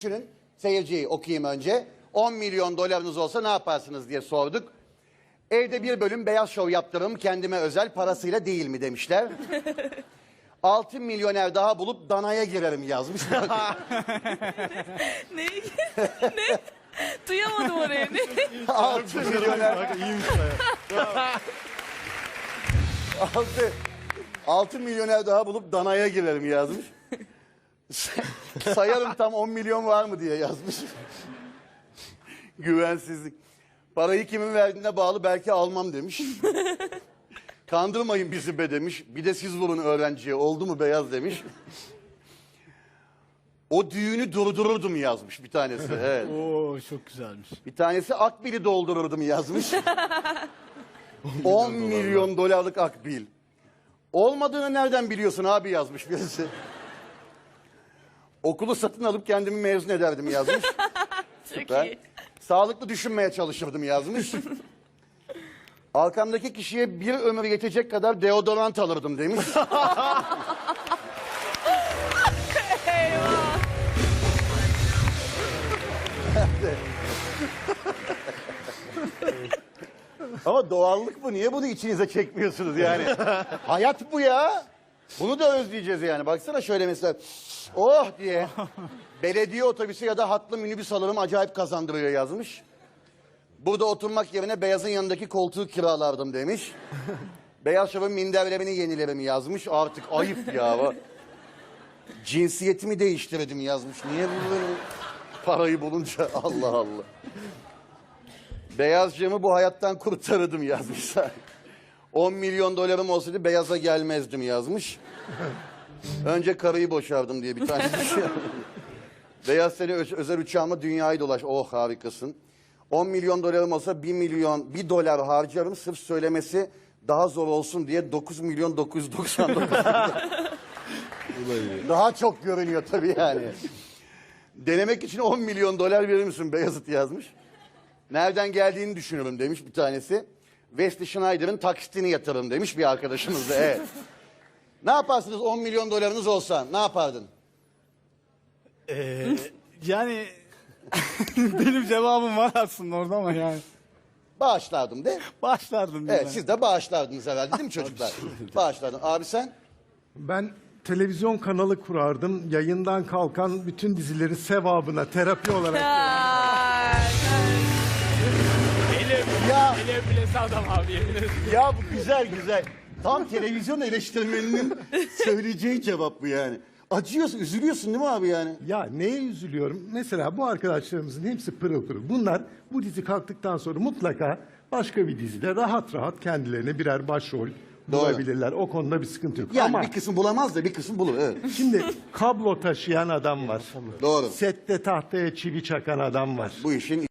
Düşünün seyirciyi okuyayım önce. 10 milyon dolarınız olsa ne yaparsınız diye sorduk. Evde bir bölüm beyaz şov yaptırırım kendime özel parasıyla değil mi demişler. 6 milyoner daha bulup danaya girerim yazmışlar. Ne? ne? Duyamadım orayı. Ne? 6 milyoner. 6, 6 milyoner daha bulup danaya girerim yazmış. Sayarım tam 10 milyon var mı diye yazmış. Güvensizlik. Parayı kimin verdiğine bağlı belki almam demiş. Kandırmayın bizi be demiş. Bir de siz vurun öğrenciye oldu mu beyaz demiş. O düğünü durdururdum yazmış bir tanesi. Evet. Oo çok güzelmiş. Bir tanesi akbili doldururdum yazmış. 10 milyon dolarlık akbil. Olmadığını nereden biliyorsun abi yazmış birisi. Okulu satın alıp kendimi mezun ederdim yazmış. İyi. sağlıklı düşünmeye çalışırdım yazmış. Arkamdaki kişiye bir ömür yetecek kadar deodorant alırdım demiş. Eyvah. Ama doğallık bu. Niye bunu içinize çekmiyorsunuz yani? Hayat bu ya. Bunu da özleyeceğiz yani. Baksana şöyle mesela oh diye belediye otobüsü ya da hatlı minibüs alırım acayip kazandırıyor yazmış. Burada oturmak yerine beyazın yanındaki koltuğu kiralardım demiş. Beyaz şovun minderlerini yenilerim yazmış. Artık ayıp ya. bu. Cinsiyetimi değiştirdim yazmış. Niye bu böyle parayı bulunca Allah Allah. Beyazcığımı bu hayattan kurtarırdım yazmışlar. 10 milyon dolarım olsaydı beyaza gelmezdim yazmış. Önce karıyı boşardım diye bir tane şey. Beyaz seni özel uçağıma dünyayı dolaş. Oh harikasın. 10 milyon dolarım olsa 1 milyon, 1 dolar harcarım sırf söylemesi daha zor olsun diye 9 milyon 999. daha çok görünüyor tabii yani. Denemek için 10 milyon dolar verir misin Beyazıt yazmış. Nereden geldiğini düşünürüm demiş bir tanesi. Wesley Schneider'ın taksitini yatırırım demiş bir arkadaşımız da. Evet. ne yaparsınız 10 milyon dolarınız olsa ne yapardın? Ee, yani benim cevabım var aslında orada ama yani. Bağışlardım de. Başlardım. Evet yani. siz de bağışlardınız herhalde değil mi çocuklar? Bağışlardın. Abi sen? Ben televizyon kanalı kurardım. Yayından kalkan bütün dizileri sevabına terapi olarak adam abi yemin ederim. ya bu güzel güzel. Tam televizyon eleştirmeninin söyleyeceği cevap bu yani. Acıyorsun, üzülüyorsun değil mi abi yani? Ya neye üzülüyorum? Mesela bu arkadaşlarımızın hepsi pırıl pırıl. Bunlar bu dizi kalktıktan sonra mutlaka başka bir dizide rahat rahat kendilerine birer başrol bulabilirler. O konuda bir sıkıntı yok. Yani Ama bir kısım bulamaz da bir kısım bulur. Evet. şimdi kablo taşıyan adam var. Doğru. Sette tahtaya çivi çakan adam var. Bu işin